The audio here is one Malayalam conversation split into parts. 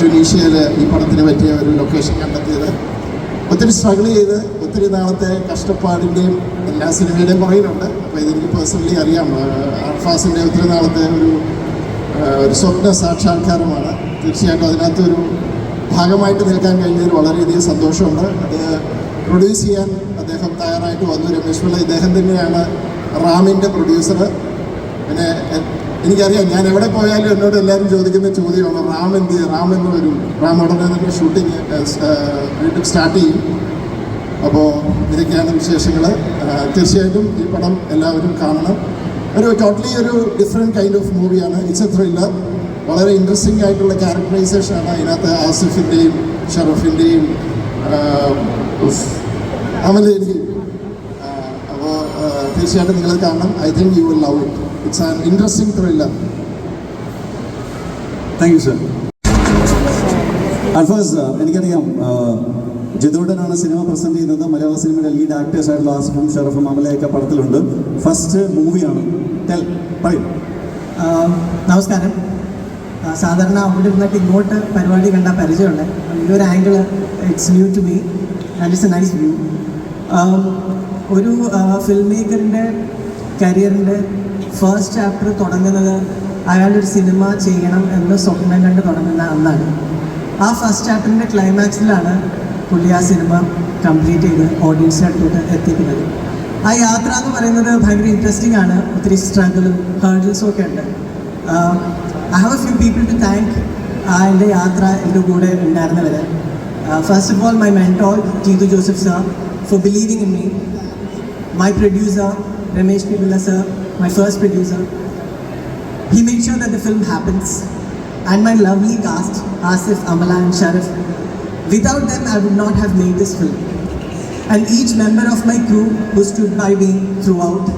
ട്യൂണീഷ്യയിൽ ഈ പടത്തിന് പറ്റിയ ഒരു ലൊക്കേഷൻ കണ്ടെത്തിയത്. ഒത്തിരി സ്ട്രഗിൾ ചെയ്ത് ഒത്തിരി നാളത്തെ കഷ്ടപ്പാടിന്റെയും എല്ലാ സിനിമയുടെയും പുറകിലുണ്ട്. അപ്പോൾ ഇതെനിക്ക് പേഴ്സണലി അറിയാം. അൽഫാസിന്റെ ഒത്തിരി നാളത്തെ ഒരു ഒരു സ്വപ്ന സാക്ഷാത്കാരമാണ്. തീർച്ചയായിട്ടും അതിനകത്തൊരു ഭാഗമായിട്ട് നിൽക്കാൻ കഴിഞ്ഞതിൽ വളരെയധികം സന്തോഷമുണ്ട്. അത് പ്രൊഡ്യൂസ് ചെയ്യാൻ അദ്ദേഹം തയ്യാറായിട്ട് വന്നു. രമേശ് പിള്ള ഇദ്ദേഹം തന്നെയാണ് റാമിന്റെ പ്രൊഡ്യൂസർ പിന്നെ എനിക്കറിയാം ഞാൻ എവിടെ പോയാലും എന്നോട് എല്ലാവരും ചോദിക്കുന്ന ചോദ്യമാണ് റാം എന്ത്? റാം എന്ന് വരും. റാം ഉടനെ തന്നെ ഷൂട്ടിങ് വീണ്ടും സ്റ്റാർട്ട് ചെയ്യും. അപ്പോൾ ഇതൊക്കെയാണ് വിശേഷങ്ങൾ തീർച്ചയായിട്ടും ഈ പടം എല്ലാവരും കാണണം. ഒരു ടോട്ടലി ഒരു ഡിഫറെന്റ് കൈൻഡ് ഓഫ് മൂവിയാണ് ഇറ്റ്സ് എ ത്രില്ലർ വളരെ ഇൻട്രസ്റ്റിംഗ് ആയിട്ടുള്ള ക്യാരക്ടറൈസേഷൻ ആണ് അതിനകത്ത് ആസിഫിന്റെയും ഷറഫിന്റെയും അപ്പോൾ തീർച്ചയായിട്ടും നിങ്ങൾ കാണണം. I think you will love it it's an interesting thriller thank you sir Alphonse എനിക്കറിയാം ജിതുടനാണ് സിനിമ പ്രസന്റ് ചെയ്യുന്നത് മലയാള സിനിമയുടെ ലീഡ് ആക്ടേഴ്സ് ആയിട്ടുള്ള ആസിഫും ഷറഫും അമലയൊക്കെ പടത്തിലുണ്ട്. ഫസ്റ്റ് മൂവിയാണ് ടെൽ പറയും. നമസ്കാരം. സാധാരണ അവിടെ ഇരുന്നിട്ട് ഇങ്ങോട്ട് പരിപാടി കണ്ട പരിചയമുണ്ട്. ഈ ഒരു angle it's new to me and it's a nice view ഒരു ഫിലിം മേക്കറിന്റെ കരിയറിന്റെ ഫസ്റ്റ് ചാപ്റ്റർ തുടങ്ങുന്നത് അയാളൊരു സിനിമ ചെയ്യണം എന്ന് സ്വപ്നം കണ്ട് തുടങ്ങുന്ന അന്നാണ്. ആ ഫസ്റ്റ് ചാപ്റ്ററിന്റെ ക്ലൈമാക്സിലാണ് പുള്ളി ആ സിനിമ കംപ്ലീറ്റ് ചെയ്ത് ഓഡിയൻസിന്റെ അടുത്തോട്ട് എത്തിക്കുന്നത്. ആ യാത്ര എന്ന് പറയുന്നത് ഭയങ്കര ഇൻട്രസ്റ്റിംഗ് ആണ്. ഒത്തിരി സ്ട്രഗിളും ഹേർഡിൽസും ഒക്കെ ഉണ്ട്. I have a few people to thank ആ എന്റെ യാത്ര എന്റെ കൂടെ ഉണ്ടായിരുന്നവർ first of all my mentor Jeethu Joseph sir for believing in me my producer, Ramesh Pibula sir, my first producer, he made sure that the film happens. And my lovely cast, Asif, Amala and Sharif. Without them, I would not have made this film. And each member of my crew who stood by me throughout,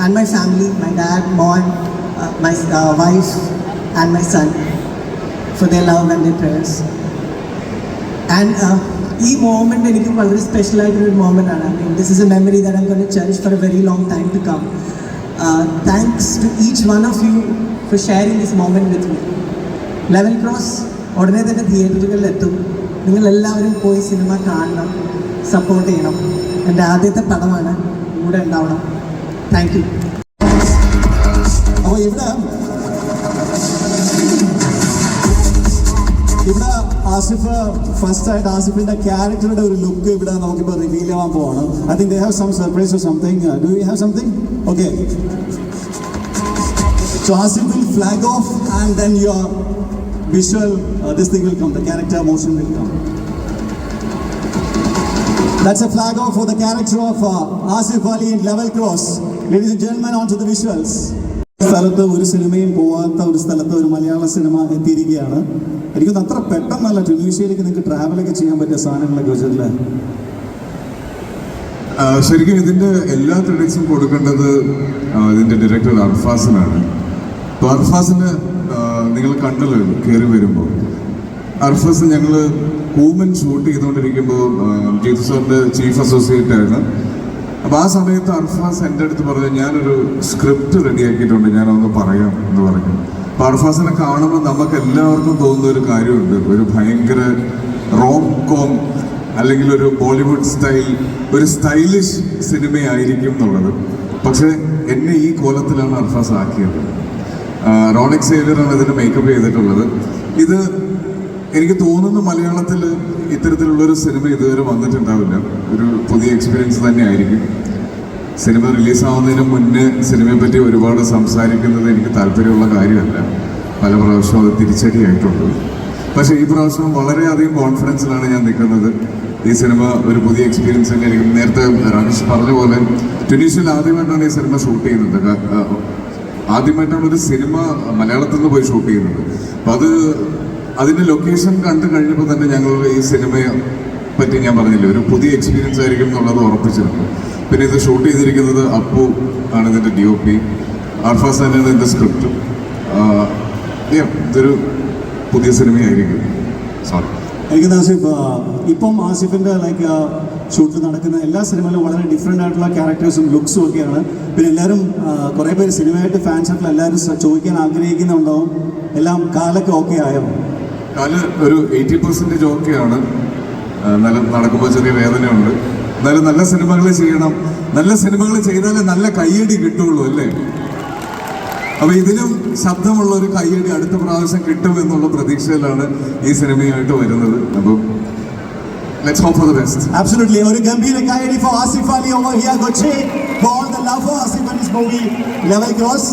and my family, my dad, mom, uh, my uh, wife, and my son, for their love and their prayers. And uh, ഈ മോമെന്റ് എനിക്ക് വളരെ സ്പെഷ്യൽ ആയിട്ടൊരു മോമെന്റ് ആണ്. This is a memory that I gonna cherish for a very long time to come thanks to each one of you for sharing this moment with me level cross ഉടനെ തന്നെ തിയേറ്ററുകളിൽ എത്തും. നിങ്ങൾ എല്ലാവരും പോയി സിനിമ കാണണം സപ്പോർട്ട് ചെയ്യണം. എന്റെ ആദ്യത്തെ പടമാണ് കൂടെ ഉണ്ടാവണം. താങ്ക് യു അപ്പോൾ ഇവിടെ ഇവിടെ ആസിഫ് ഫസ്റ്റ് ആയിട്ട് ആസിഫിന്റെ ക്യാരക്ടറുടെ ഒരു ലുക്ക് ഇവിടെ നമുക്കിപ്പോൾ റിവീൽ ചെയ്യാൻ പോവാണ്. I think they have some surprise or something do you have something okay so Asif will flag off and then your visual this thing will come the character motion will come That's a flag off for the character of uh, Asif Ali in Level Cross. Ladies and gentlemen, on to the visuals. സ്ഥലത്ത് ഒരു സിനിമയും പോവാത്ത ഒരു സ്ഥലത്ത് ഒരു മലയാള സിനിമ എത്തിയിരിക്കുകയാണ്. എനിക്കൊന്ന് അത്ര പെട്ടെന്നല്ല ടുനീഷ്യയിലേക്ക് നിങ്ങൾക്ക് ട്രാവലൊക്കെ ചെയ്യാൻ പറ്റിയ സാധനങ്ങളൊക്കെ വെച്ചിട്ടില്ല? ശരിക്കും ഇതിന്റെ എല്ലാ ക്രെഡിറ്റ്സും കൊടുക്കേണ്ടത് ഇതിന്റെ ഡയറക്ടർ അർഫാസിനാണ്. അപ്പോൾ അർഫാസിന് നിങ്ങൾ കണ്ടല്ലോ കയറി വരുമ്പോൾ അർഫാസ് ഞങ്ങൾ കൂമൻ ഷൂട്ട് ചെയ്തുകൊണ്ടിരിക്കുമ്പോൾ ജീതു സാറിന്റെ ചീഫ് അസോസിയേറ്റ് ആയിരുന്നു അപ്പോൾ ആ സമയത്ത് അർഫാസ് എന്റെ അടുത്ത് പറഞ്ഞു ഞാനൊരു സ്ക്രിപ്റ്റ് റെഡിയാക്കിയിട്ടുണ്ട് ഞാനൊന്ന് പറയാം എന്ന് പറഞ്ഞു. അപ്പൊ അർഫാസിനെ കാണുമ്പോൾ നമുക്ക് എല്ലാവർക്കും തോന്നുന്ന ഒരു കാര്യമുണ്ട്. ഒരു ഭയങ്കര റോം കോം അല്ലെങ്കിൽ ഒരു ബോളിവുഡ് സ്റ്റൈൽ ഒരു സ്റ്റൈലിഷ് സിനിമയായിരിക്കും എന്നുള്ളത്. പക്ഷേ എന്നെ ഈ കോലത്തിലാണ് അർഫാസ് ആക്കിയത്. റോണിക് സേവിയറാണ് ഇതിന് മേക്കപ്പ് ചെയ്തിട്ടുള്ളത്. ഇത് എനിക്ക് തോന്നുന്നു മലയാളത്തിൽ ഇത്തരത്തിലുള്ളൊരു സിനിമ ഇതുവരെ വന്നിട്ടുണ്ടാവില്ല. ഒരു പുതിയ എക്സ്പീരിയൻസ് തന്നെ ആയിരിക്കും സിനിമ റിലീസാവുന്നതിന് മുന്നേ സിനിമയെ പറ്റി ഒരുപാട് സംസാരിക്കുന്നത് എനിക്ക് താല്പര്യമുള്ള കാര്യമല്ല. പല പ്രാവശ്യം അത് തിരിച്ചടിയായിട്ടുണ്ട്. പക്ഷേ ഈ പ്രാവശ്യം വളരെയധികം കോൺഫിഡൻസിലാണ് ഞാൻ നിൽക്കുന്നത്. ഈ സിനിമ ഒരു പുതിയ എക്സ്പീരിയൻസ് തന്നെ ആയിരിക്കും. നേരത്തെ രാകേഷ് പറഞ്ഞ പോലെ ട്യൂണീഷ്യയിൽ ആദ്യമായിട്ടാണ് ഈ സിനിമ ഷൂട്ട് ചെയ്യുന്നത്. ആദ്യമായിട്ടാണ് ഒരു സിനിമ മലയാളത്തിൽ നിന്ന് പോയി ഷൂട്ട് ചെയ്യുന്നത്. അപ്പം അത് അതിന്റെ ലൊക്കേഷൻ കണ്ടു കഴിഞ്ഞപ്പോൾ തന്നെ ഞങ്ങൾ ഈ സിനിമയെ പറ്റി ഞാൻ പറഞ്ഞില്ല ഒരു പുതിയ എക്സ്പീരിയൻസ് ആയിരിക്കും എന്നുള്ളത് ഉറപ്പിച്ചിരുന്നു. പിന്നെ ഇത് ഷൂട്ട് ചെയ്തിരിക്കുന്നത് അപ്പു ആണ് ഇതിന്റെ ഡി ഒ പി ആൽഫാസ് ഇതിന്റെ സ്ക്രിപ്റ്റും ഇതൊരു പുതിയ സിനിമയായിരിക്കും സോറി എനിക്ക് ആസിഫ് ഇപ്പം ആസിഫിന്റെ ലൈക്ക് ഷൂട്ട് നടക്കുന്ന എല്ലാ സിനിമയിലും വളരെ ഡിഫറെന്റ് ആയിട്ടുള്ള ക്യാരക്ടേഴ്സും ലുക്സും ഒക്കെയാണ്. പിന്നെ എല്ലാവരും കുറേ പേര് സിനിമയായിട്ട് ഫാൻസായിട്ടുള്ള എല്ലാവരും ചോദിക്കാൻ ആഗ്രഹിക്കുന്നുണ്ടാവും. എല്ലാം കാലൊക്കെ ഓക്കെ ആയോ? കാൽ ഒരു എയ്റ്റി പെർസെന്റേജ് ഓക്കെയാണ് നല്ല നടക്കുമ്പോൾ ചെറിയ വേദനയുണ്ട്. എന്നാലും നല്ല സിനിമകൾ ചെയ്യണം. നല്ല സിനിമകൾ ചെയ്താലേ നല്ല കയ്യടി കിട്ടുള്ളൂ അല്ലേ? അപ്പൊ ഇതിലും ശബ്ദമുള്ള ഒരു കയ്യടി അടുത്ത പ്രാവശ്യം കിട്ടും എന്നുള്ള പ്രതീക്ഷയിലാണ് ഈ സിനിമയായിട്ട് വരുന്നത്. അപ്പം Let's hope for the best Absolutely. ഒരു ഗംഭീര കയ്യടി for Asif Ali over here. Goche for all the love for Asif Ali's movie Cross.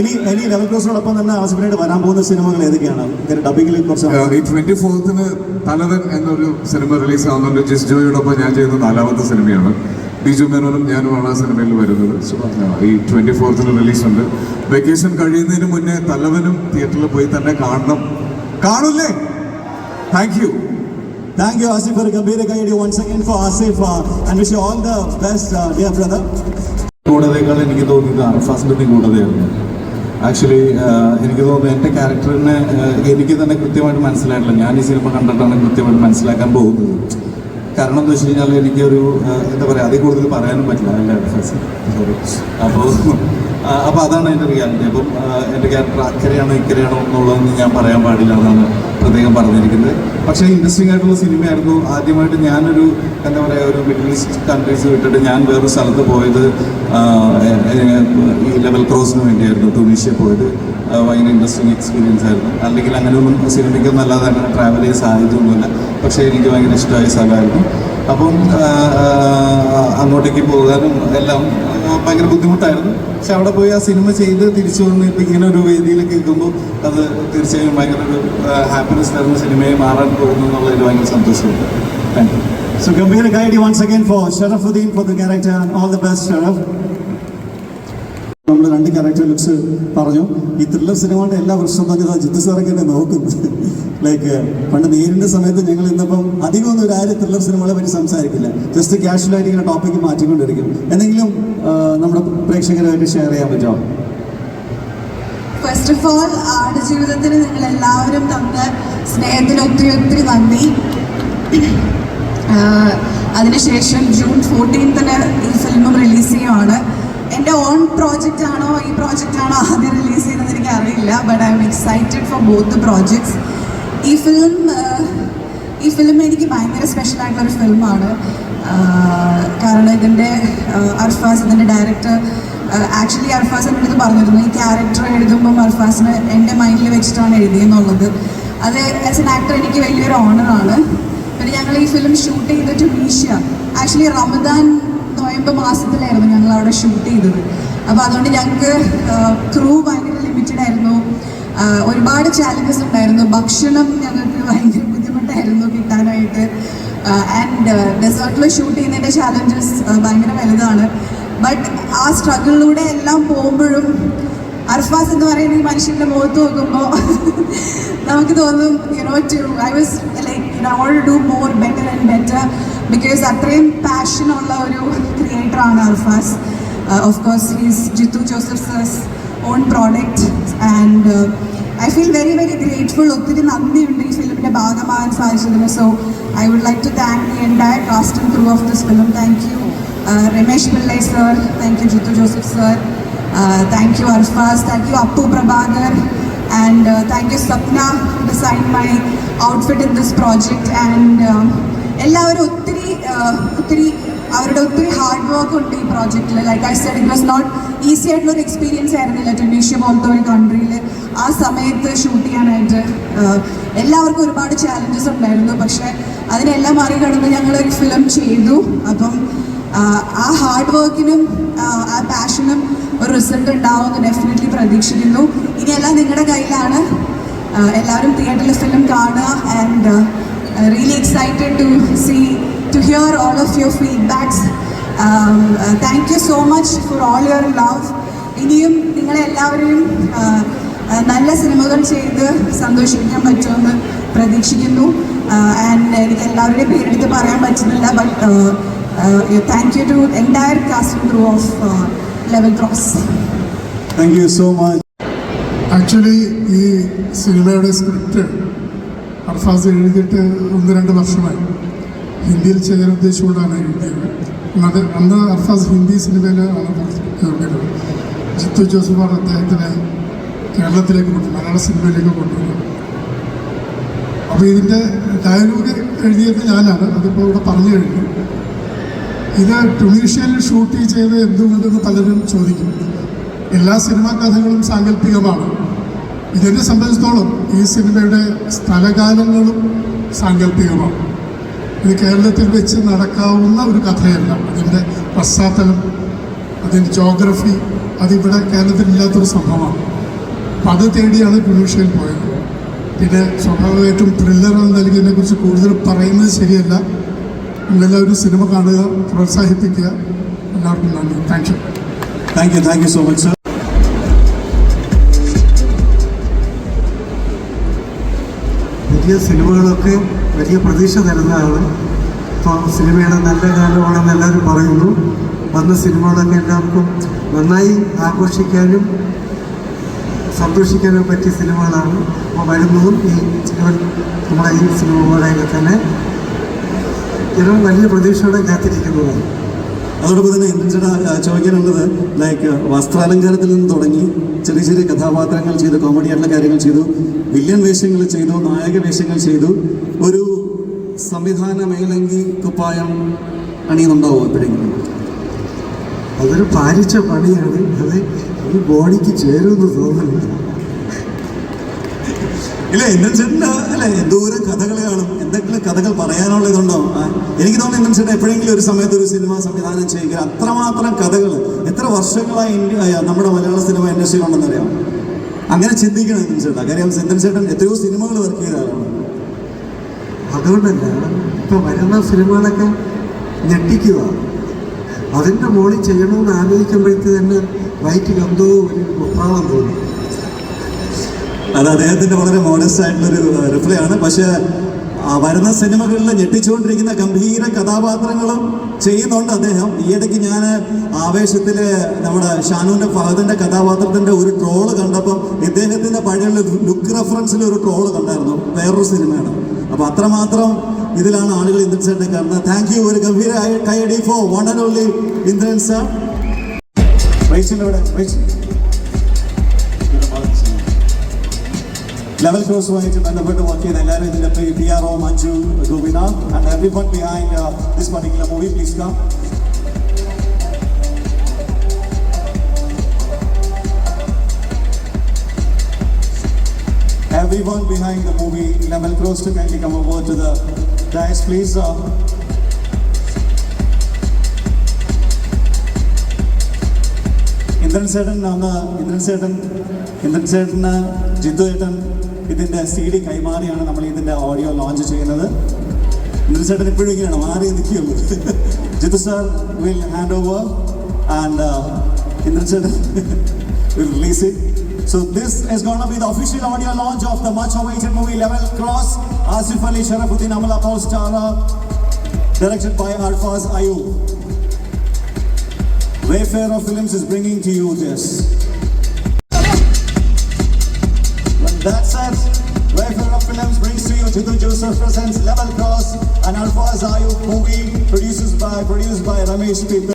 ഇനി ഇനി ലെവൽ ക്രോസിനോടൊപ്പം തന്നെ ആസിഫിനായിട്ട് വരാൻ പോകുന്ന സിനിമകൾ ഏതൊക്കെയാണ്? ഡബിങ്ങിൽ കുറച്ച് ട്വന്റി ഫോർത്തിന് തലവൻ എന്നൊരു സിനിമ റിലീസ് ആവുന്നുണ്ട് ജിസ് ജോയോടൊപ്പം ഞാൻ ചെയ്യുന്ന നാലാമത്തെ സിനിമയാണ്. ബിജു മേനോനും ഞാനുമാണ് ആ സിനിമയിൽ വരുന്നത്. ഈ ട്വന്റി ഫോർത്തിന് റിലീസ് ഉണ്ട് വെക്കേഷൻ കഴിയുന്നതിന് മുന്നേ തലവനും തിയേറ്ററിൽ പോയി തന്നെ കാണണം. കാണൂല്ലേ? Thank you thank you Asif ഒരു ഗംഭീര കൈയടി one again for Asif. And wish all the best dear brother കൂടതേക്കാൾ എനിക്ക് തോന്നിയത് അർഫാസിന്റെ കൂടതയായിരുന്നു ആക്ച്വലി എനിക്ക് തോന്നുന്നു എന്റെ ക്യാരക്ടറിനെ എനിക്ക് തന്നെ കൃത്യമായിട്ട് മനസ്സിലായിട്ടില്ല. ഞാൻ ഈ സിനിമ കണ്ടിട്ടാണ് കൃത്യമായിട്ട് മനസ്സിലാക്കാൻ പോകുന്നത്. കാരണം എന്ന് വെച്ച് കഴിഞ്ഞാൽ എനിക്കൊരു എന്താ പറയുക അതിൽ കൂടുതൽ പറയാനും പറ്റില്ല. അല്ല സോറി അപ്പോൾ അപ്പോൾ അതാണ് എന്റെ റിയാലിറ്റി അപ്പം എന്റെ ക്യാരക്ടർ അക്കരയാണോ ഇക്കരെയാണോ എന്നുള്ളതൊന്നും ഞാൻ പറയാൻ പാടില്ല എന്നാണ് പ്രത്യേകം പറഞ്ഞിരിക്കുന്നത്. പക്ഷേ ഇൻട്രസ്റ്റിംഗ് ആയിട്ടുള്ള സിനിമയായിരുന്നു. ആദ്യമായിട്ട് ഞാനൊരു എന്താ പറയുക ഒരു മിഡിൽ ഈസ്റ്റ് കൺട്രീസ് വിട്ടിട്ട് ഞാൻ വേറൊരു സ്ഥലത്ത് പോയത് ഈ ലെവൽ ക്രോസിന് വേണ്ടിയായിരുന്നു ടുണീഷ്യ പോയത്. ഭയങ്കര ഇൻട്രസ്റ്റിംഗ് എക്സ്പീരിയൻസ് ആയിരുന്നു. അല്ലെങ്കിൽ അങ്ങനെയൊന്നും സിനിമയ്ക്കൊന്നും അല്ലാതെ അങ്ങനെ ട്രാവൽ ചെയ്യാൻ സാധ്യതയൊന്നുമില്ല. പക്ഷേ എനിക്ക് ഭയങ്കര ഇഷ്ടമായ സ്ഥലമായിരുന്നു. അപ്പം അങ്ങോട്ടേക്ക് പോകാനും എല്ലാം ഭയങ്കര ബുദ്ധിമുട്ടായിരുന്നു. പക്ഷെ അവിടെ പോയി ആ സിനിമ ചെയ്ത് തിരിച്ചു വന്ന് ഇപ്പം ഇങ്ങനെ ഒരു വേദിയിലേക്ക് എത്തുമ്പോൾ അത് തീർച്ചയായും ഭയങ്കര ഒരു ഹാപ്പിനെസ് തരുന്ന സിനിമയെ മാറാൻ പോകുന്നു എന്നുള്ളതിൽ ഭയങ്കര സന്തോഷമുണ്ട്. താങ്ക് യു So ഗംഭീര once once for for for the character and all the best Sharaf. നമ്മൾ രണ്ട് ക്യാരക്ടർ ലുക്സ് പറഞ്ഞു. ഈ ത്രില്ലർ സിനിമ എല്ലാ വർഷവും തന്നെ ജിത്തു സാറൊക്കെ എന്നെ നോക്കുന്നു. ലൈക്ക് പണ്ട് നേരിന്റെ സമയത്ത് ഞങ്ങൾ ഇന്നിപ്പം അധികം ഒന്നും ഒരു ത്രില്ലർ സിനിമകളെ പറ്റി സംസാരിക്കില്ല. ജസ്റ്റ് കാഷ്വലായിട്ട് ഇങ്ങനെ ടോപ്പിക്ക് മാറ്റിക്കൊണ്ടിരിക്കും. എന്തെങ്കിലും നമ്മുടെ പ്രേക്ഷകരുമായിട്ട് ഷെയർ ചെയ്യാൻ പറ്റുമോ? ഫസ്റ്റ് ഓഫ് ഓൾ ആടുജീവിതത്തിന് നിങ്ങൾ എല്ലാവരും തന്ന സ്നേഹത്തിന് ഒത്തിരി ഒത്തിരി നന്ദി. അതിനുശേഷം ജൂൺ ഫോർട്ടീൻത്തിന് ഈ ഫിലിം റിലീസ് ചെയ്യുവാണ്. എന്റെ ഓൺ പ്രോജക്റ്റ് ആണോ ഈ പ്രോജക്റ്റ് ആണോ ആദ്യം റിലീസ് ചെയ്യുന്നത് എനിക്ക് അറിയില്ല but I'm excited for both projects ഈ ഫിലിം ഈ ഫിലിം എനിക്ക് ഭയങ്കര സ്പെഷ്യൽ ആയിട്ടുള്ളൊരു ഫിലിമാണ് കാരണം ഇതിന്റെ അർഫാസ് ഇതിന്റെ ഡയറക്ടർ ആക്ച്വലി അർഫാസ് എന്റെ അടുത്ത് പറഞ്ഞിരുന്നു. ഈ ക്യാരക്ടർ എഴുതുമ്പം അർഫാസിന് എന്റെ മൈൻഡിൽ വെച്ചിട്ടാണ് എഴുതിയെന്നുള്ളത്. അത് ആസ് എൻ ആക്ടർ എനിക്ക് വലിയൊരു ഓണറാണ് പിന്നെ ഞങ്ങൾ ഈ ഫിലിം ഷൂട്ട് ചെയ്തിട്ട് മീഷ്യ ആക്ച്വലി റമദാൻ നോയമ്പ് മാസത്തിലായിരുന്നു ഞങ്ങൾ അവിടെ ഷൂട്ട് ചെയ്തത്. അപ്പോൾ അതുകൊണ്ട് ഞങ്ങൾക്ക് ക്രൂ ഭയങ്കര ലിമിറ്റഡ് ആയിരുന്നു. ഒരുപാട് ചാലഞ്ചസ് ഉണ്ടായിരുന്നു. ഭക്ഷണം ഞങ്ങൾക്ക് ഭയങ്കര ബുദ്ധിമുട്ടായിരുന്നു കിട്ടാനായിട്ട്. ആൻഡ് ഡെസേർട്ടിൽ ഷൂട്ട് ചെയ്യുന്നതിന്റെ ചാലഞ്ചസ് ഭയങ്കര വലുതാണ്. ബട്ട് ആ സ്ട്രഗിളിലൂടെ എല്ലാം പോകുമ്പോഴും അർഫാസ് എന്ന് പറയുന്ന ഈ മനുഷ്യന്റെ മുഖത്ത് നോക്കുമ്പോൾ നമുക്ക് തോന്നും you know to I was like I want do more better and better because അത്രയും പാഷനുള്ള ഒരു ക്രിയേറ്ററാണ് Arfaz. Of course he's Jeethu Joseph sir's own product and I feel very very grateful ഒത്തിരി നന്ദിയുണ്ട് ഈ ഫിലിമിന്റെ ഭാഗമാകാൻ സാധിച്ചതിന്. So I would like to thank the entire cast and crew of this film thank you Ramesh Pillai sir thank you Jeethu Joseph sir thank you Arfaz thank you Appu Prabhakar and thank you Swapna design my outfit in this project and എല്ലാവരും ഒത്തിരി uh, ഒത്തിരി അവരുടെ ഒത്തിരി ഹാർഡ് വർക്ക് ഉണ്ട് ഈ പ്രോജക്റ്റിൽ like I said it was not easy ആയിട്ടുള്ള ഒരു എക്സ്പീരിയൻസ് ആയിരുന്നില്ല ടുണീഷ്യ പോലത്തെ ഒരു കൺട്രിയിൽ ആ സമയത്ത് ഷൂട്ട് ചെയ്യാനായിട്ട് എല്ലാവർക്കും ഒരുപാട് ചാലഞ്ചസ് ഉണ്ടായിരുന്നു. പക്ഷേ അതിനെല്ലാം മറികടന്ന് ഞങ്ങളൊരു ഫിലിം ചെയ്തു. അപ്പം ആ ഹാർഡ് വർക്കിനും ആ പാഷനും ഒരു റിസൾട്ട് ഉണ്ടാവുമെന്ന് ഡെഫിനറ്റ്ലി പ്രതീക്ഷിക്കുന്നു. ഇനിയെല്ലാം നിങ്ങളുടെ കയ്യിലാണ്. എല്ലാവരും തിയേറ്ററിൽ ഫിലിം കാണുക and really excited to see to hear all of your feedbacks thank you so much for all your love ഇനിയും നിങ്ങളെല്ലാവരെയും നല്ല സിനിമകൾ ചെയ്ത് സന്തോഷിപ്പിക്കാൻ പറ്റുമെന്ന് പ്രതീക്ഷിക്കുന്നു. ആൻഡ് എനിക്ക് എല്ലാവരുടെയും പേരെടുത്ത് പറയാൻ പറ്റുന്നില്ല but thank you to entire casting through of Level Cross thank you so much actually ഈ സിനിമയുടെ സ്ക്രിപ്റ്റ് അർഫാസ് എഴുതിയിട്ട് ഒന്ന് രണ്ട് വർഷമായി. ഹിന്ദിയിൽ ചെയ്യാൻ ഉദ്ദേശിച്ചുകൊണ്ടാണ് എഴുതിയത് അത് അന്ന് അർഫാസ് ഹിന്ദി ആണ് കേൾക്കുന്നത് ജിത്തു ജോസഫാണ് അദ്ദേഹത്തിനെ കേരളത്തിലേക്ക് കൊണ്ടു മലയാള സിനിമയിലേക്ക് കൊണ്ടുവന്നത്. അപ്പോൾ ഇതിന്റെ ഡയലോഗ് എഴുതിയത് ഞാനാണ് അതിപ്പോൾ ഇവിടെ പറഞ്ഞു കഴിഞ്ഞു. ഇത് ടുണീഷ്യയിൽ ഷൂട്ട് ചെയ്ത് എന്തുകൊണ്ടെന്ന് പലരും ചോദിക്കും. എല്ലാ സിനിമാ കഥകളും സാങ്കല്പികമാണ്. ഇതിനെ സംബന്ധിച്ചിടത്തോളം ഈ സിനിമയുടെ സ്ഥലകാലങ്ങളും സാങ്കല്പികമാണ്. ഇത് കേരളത്തിൽ വെച്ച് നടക്കാവുന്ന ഒരു കഥയല്ല. അതിന്റെ പശ്ചാത്തലം അതിന്റെ ജോഗ്രഫി അതിവിടെ കേരളത്തിലില്ലാത്തൊരു സംഭവമാണ്. അപ്പം അത് തേടിയാണ് ടുണീഷ്യയിൽ പോയത്. പിന്നെ സ്വാഭാവികമായിട്ടും ത്രില്ലർ എന്ന നിലയ്ക്ക് കുറിച്ച് കൂടുതൽ പറയുന്നത് ശരിയല്ല. നിങ്ങളെല്ലാവരും സിനിമ കാണുക പ്രോത്സാഹിപ്പിക്കുക. എല്ലാവർക്കും നന്ദി. Thank you. Thank you thank you so much sir പുതിയ സിനിമകളൊക്കെ വലിയ പ്രതീക്ഷ തരുന്നതാണ്. ഇപ്പോൾ സിനിമയുടെ നല്ല കാലമാണെന്ന് എല്ലാവരും പറയുന്നു. വന്ന സിനിമകളൊക്കെ എല്ലാവർക്കും നന്നായി ആഘോഷിക്കാനും സന്തോഷിക്കാനും പറ്റിയ സിനിമകളാണ്. അപ്പോൾ വരുന്നതും ഈ നമ്മുടെ ഈ സിനിമകളൊക്കെ തന്നെ ജനം വലിയ പ്രതീക്ഷയോടെ കാത്തിരിക്കുന്നതാണ് അതോടൊപ്പം തന്നെ എന്റെ ചേട്ടാ ചോദിക്കാനുള്ളത് ലൈക്ക് വസ്ത്രാലങ്കാരത്തിൽ നിന്ന് തുടങ്ങി ചെറിയ ചെറിയ കഥാപാത്രങ്ങൾ ചെയ്തു കോമഡി ആയിട്ടുള്ള കാര്യങ്ങൾ ചെയ്തു. വില്ലൻ വേഷങ്ങൾ ചെയ്തു നായക വേഷങ്ങൾ ചെയ്തു ഒരു സംവിധാന മേലങ്കി കുപ്പായം അണിയുന്നുണ്ടാവും എപ്പോഴെങ്കിലും? അതൊരു പാലിച്ച പണിയാണ്. അത് ഈ ബോഡിക്ക് ചേരുമെന്ന് തോന്നുന്നില്ല. ഇല്ല ഇന്ത്യൻ ചേട്ടന് അല്ലെ എന്തോരം കഥകൾ കാണും. എന്തെങ്കിലും കഥകൾ പറയാനുള്ള ഇതുണ്ടോ എനിക്ക് തോന്നുന്നു ഇന്ത്യൻ ചേട്ടൻ എപ്പോഴെങ്കിലും ഒരു സമയത്ത് ഒരു സിനിമ സംവിധാനം ചെയ്യുക. അത്രമാത്രം കഥകൾ. എത്ര വർഷങ്ങളായി ഇന്ത്യ നമ്മുടെ മലയാള സിനിമ ഇൻഡസ്ട്രിയിലുണ്ടെന്ന് അറിയാം അങ്ങനെ ചിന്തിക്കണം ഇന്ത്യൻ ചേട്ടാ കാര്യം ഇന്ത്യൻ ചേട്ടൻ എത്രയോ സിനിമകൾ വർക്ക് ചെയ്ത അതുകൊണ്ടല്ല ഇപ്പൊ വരുന്ന സിനിമകളൊക്കെ ഞെട്ടിക്കുക. അതിന്റെ മുകളിൽ ചെയ്യണമെന്ന് ആലോചിക്കുമ്പോഴത്തെ തന്നെ വയറ്റിൽ എന്തോ ഒരു ഉത്രാളം തോന്നും. അത് അദ്ദേഹത്തിന്റെ വളരെ മോഡസ്റ്റ് ആയിട്ടുള്ളൊരു റിപ്ലൈ ആണ്. പക്ഷേ വരുന്ന സിനിമകളിൽ ഞെട്ടിച്ചുകൊണ്ടിരിക്കുന്ന ഗംഭീര കഥാപാത്രങ്ങളും ചെയ്യുന്നുണ്ട് അദ്ദേഹം. ഈയിടയ്ക്ക് ഞാൻ ആവേശത്തിൽ നമ്മുടെ ഷാനുവിന്റെ ഫഹദിന്റെ കഥാപാത്രത്തിന്റെ ഒരു ട്രോൾ കണ്ടപ്പം ഇദ്ദേഹത്തിന്റെ പഴയ ലുക്ക് റെഫറൻസിൽ ഒരു ട്രോൾ കണ്ടായിരുന്നു. വേറൊരു സിനിമയാണ്. അപ്പോൾ അത്രമാത്രം ഇതിലാണ് ആളുകൾ ഇന്ദ്രൻ സാറിനെ കാണുന്നത്. താങ്ക് യു ഒരു ഗംഭീര കൈയടി for one and only Indran sir വൈസിലൂടെ വൈസ് ലെവൽ ക്രോസുമായിട്ട് ബന്ധപ്പെട്ട് വർക്ക് ചെയ്ത എല്ലാവരും ഇതിന്റെ P R O Manju Gopinath and everyone behind this particular movie please come Everyone behind the movie Level Cross to kindly come over to the dais, please. Uh, Indran ചേട്ടൻ നമ്മ ഇന്ദ്രൻ ചേട്ടൻ ഇന്ദ്രൻ ചേട്ടന് ജിത്തു ചേട്ടൻ ഇതിന്റെ സി ഡി കൈമാറിയാണ് നമ്മൾ ഇതിന്റെ ഓഡിയോ ലോഞ്ച് ചെയ്യുന്നത്. ഇന്ദ്രൻ ചേട്ടൻ ഇപ്പോഴും ഇങ്ങനെയാണ് മാറി നിൽക്കുകയുള്ളൂ Jeethu sir will hand over and Indran ചേട്ടൻ release so this is gonna be the official audio launch of the much awaited movie Level Cross Asif Ali Sharafuddeen Amala post directed by Arfaz Ayub Wayfarer Films is bringing to you this. When that's it, Wayfarer Films brings to you Jiddu Joseph presents Level Cross, an Alphaz Ayub movie produced by produced by Ramesh P.